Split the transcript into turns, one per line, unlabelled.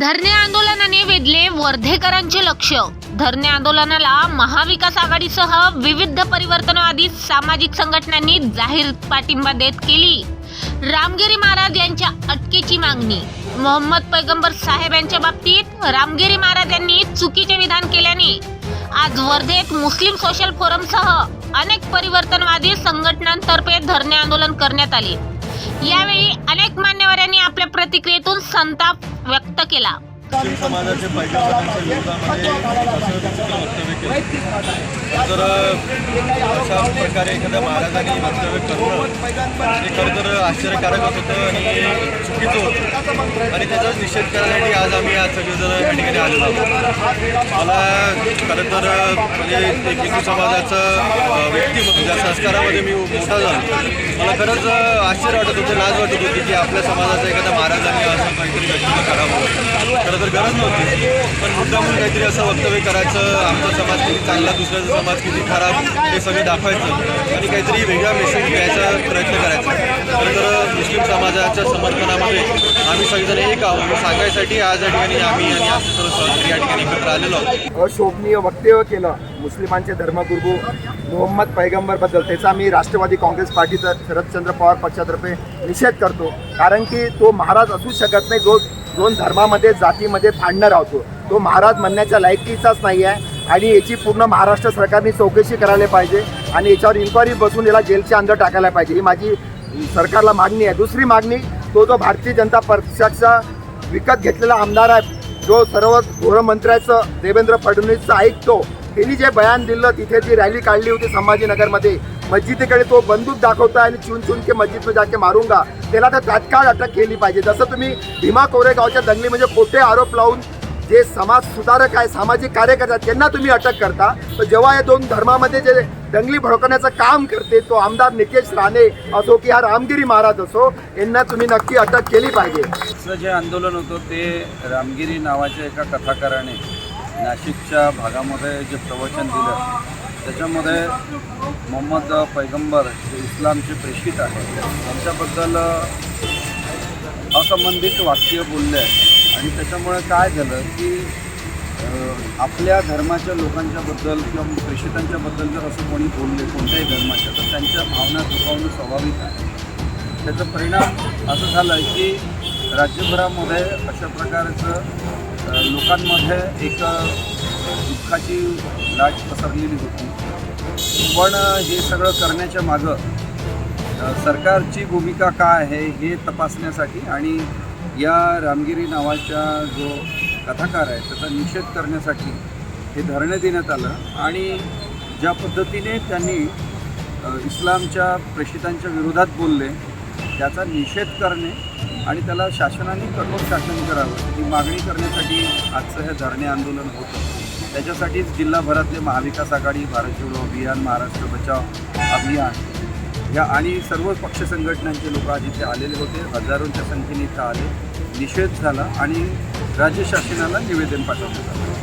धरणे आंदोलनाने वेधले वर्धेकरांचे लक्ष. धरणे आंदोलनाला महाविकास आघाडीसह विविध परिवर्तनवादी सामाजिक संघटनांनी जाहीर पाठिंबा देत केली. रामगिरी महाराज यांच्या अटकेची मागणी. मोहम्मद पैगंबर साहेब यांच्या बाबतीत रामगिरी महाराज यांनी चुकीचे विधान केल्याने आज वर्धेत मुस्लिम सोशल फोरमसह अनेक परिवर्तनवादी संघटनांतर्फे धरणे आंदोलन करण्यात आले. यावेळी अनेक मान्यवरांनी आपल्या प्रतिक्रियेतून संताप व्यक्त केला.
मुस्लिम समाजाचे पैगंबरांच्या विरोधामध्ये असं चुकीचं वक्तव्य केलं? तर अशा प्रकारे एखाद्या महाराजांनी वक्तव्य करणं हे खरं तर आश्चर्यकारकच होतं आणि चुकीचं होतं. आणि त्याचा निषेध करण्यासाठी आज आम्ही आज सगळेजण या ठिकाणी आलेलो आहोत. मला खरं तर म्हणजे एक हिंदू समाजाचं व्यक्तिमत्व ज्या संस्कारामध्ये मी मोठा झालो मला खरंच आश्चर्य वाटत होतं लाज वाटत होती की आपल्या समाजाचा एखादा महाराजांनी असं काहीतरी वक्तव्य करावं. खरं तर गरज नव्हती. पण मुद्दामून काहीतरी असं वक्तव्य करायचं आमचा समाज किती चांगला दुसऱ्याचा समाज किती खराब हे सगळे दाखवायचं. आणि काहीतरी वेगळा मेसेज द्यायचा प्रयत्न करायचा. खरं तर मुस्लिम समाजाच्या समर्थनामध्ये आम्ही सगळेजण एक आहोत. सांगायसाठी आज या ठिकाणी आम्ही आणि आमचे सर्व या ठिकाणी एकत्र आलेलो आहोत.
अशोभनीय वक्तव्य केलं मुस्लिमांचे धर्मगुरू मोहम्मद पैगंबरबद्दल त्याचा मी राष्ट्रवादी काँग्रेस पार्टीचा शरदचंद्र पवार पक्षातर्फे निषेध करतो. कारण की तो महाराज असू शकत नाही. जो दोन धर्मामध्ये जातीमध्ये भांडणं राहतो. तो महाराज म्हणण्याच्या लायकीचाच नाही आहे आणि याची पूर्ण महाराष्ट्र सरकारने चौकशी करायला पाहिजे आणि याच्यावर इन्क्वायरी बसून याला जेलच्या अंदर टाकायला पाहिजे. ही माझी सरकारला मागणी आहे. दुसरी मागणी तो जो भारतीय जनता पक्षाचा विकत घेतलेला आमदार आहे जो सर्व गृहमंत्र्याचं देवेंद्र फडणवीसचं ऐकतो त्यांनी जे बयान दिलं तिथे जी रॅली काढली होती संभाजीनगरमध्ये मस्जिदीकडे तो बंदूक दाखवता आणि चुन चुन के मस्जिद में जाके मारूंगा त्याला तर तात्काळ अटक केली पाहिजे. जसं तुम्ही भीमा कोरेगावच्या दंगली म्हणजे खोटे आरोप लावून जे समाज सुधारक आहे सामाजिक कार्यकर्ते आहेत त्यांना तुम्ही अटक करता. तर जेव्हा या दोन धर्मामध्ये जे दंगली भडकवण्याचं काम करते तो आमदार नितेश राणे असो की हा रामगिरी महाराज असो यांना तुम्ही नक्की अटक केली पाहिजे.
जे आंदोलन होतं ते रामगिरी नावाच्या एका कथाकाराने नाशिकच्या भागामध्ये जे प्रवचन दिलं त्याच्यामध्ये मोहम्मद पैगंबर जे इस्लामचे प्रेषित आहे त्यांच्याबद्दल असंबंधित वाक्य बोलले आणि त्याच्यामुळे काय झालं की आपल्या धर्माच्या लोकांच्याबद्दल किंवा प्रेषितांच्याबद्दल जर असं कोणी बोलले कोणत्याही धर्माच्या तर त्यांच्या भावना दुखावणं स्वाभाविक आहे. त्याचा परिणाम असं झालं की राज्यभरामध्ये अशा प्रकारचं लोकांमध्ये एक दुःखाची लाट पसरलेली होती. पण हे सगळं करण्याच्या मागं सरकारची भूमिका काय आहे हे तपासण्यासाठी आणि या रामगिरी नावाच्या जो कथाकार आहे त्याचा निषेध करण्यासाठी हे धरणे देण्यात आलं आणि ज्या पद्धतीने त्यांनी इस्लामच्या प्रेषितांच्या विरोधात बोलले त्याचा निषेध करणे आणि त्याला शासनाने कठोर शासन करावं ही मागणी करण्यासाठी आजचं हे धरणे आंदोलन होतं त्याच्यासाठीच जिल्हाभरातले महाविकास आघाडी भारत जोडो अभियान महाराष्ट्र बचाव अभियान या आणि सर्व पक्ष संघटनांचे लोक आज इथे आलेले होते. हजारोंच्या संख्येने इथं आले. निषेध झाला आणि राज्य शासनाला निवेदन पाठवण्यात आलं.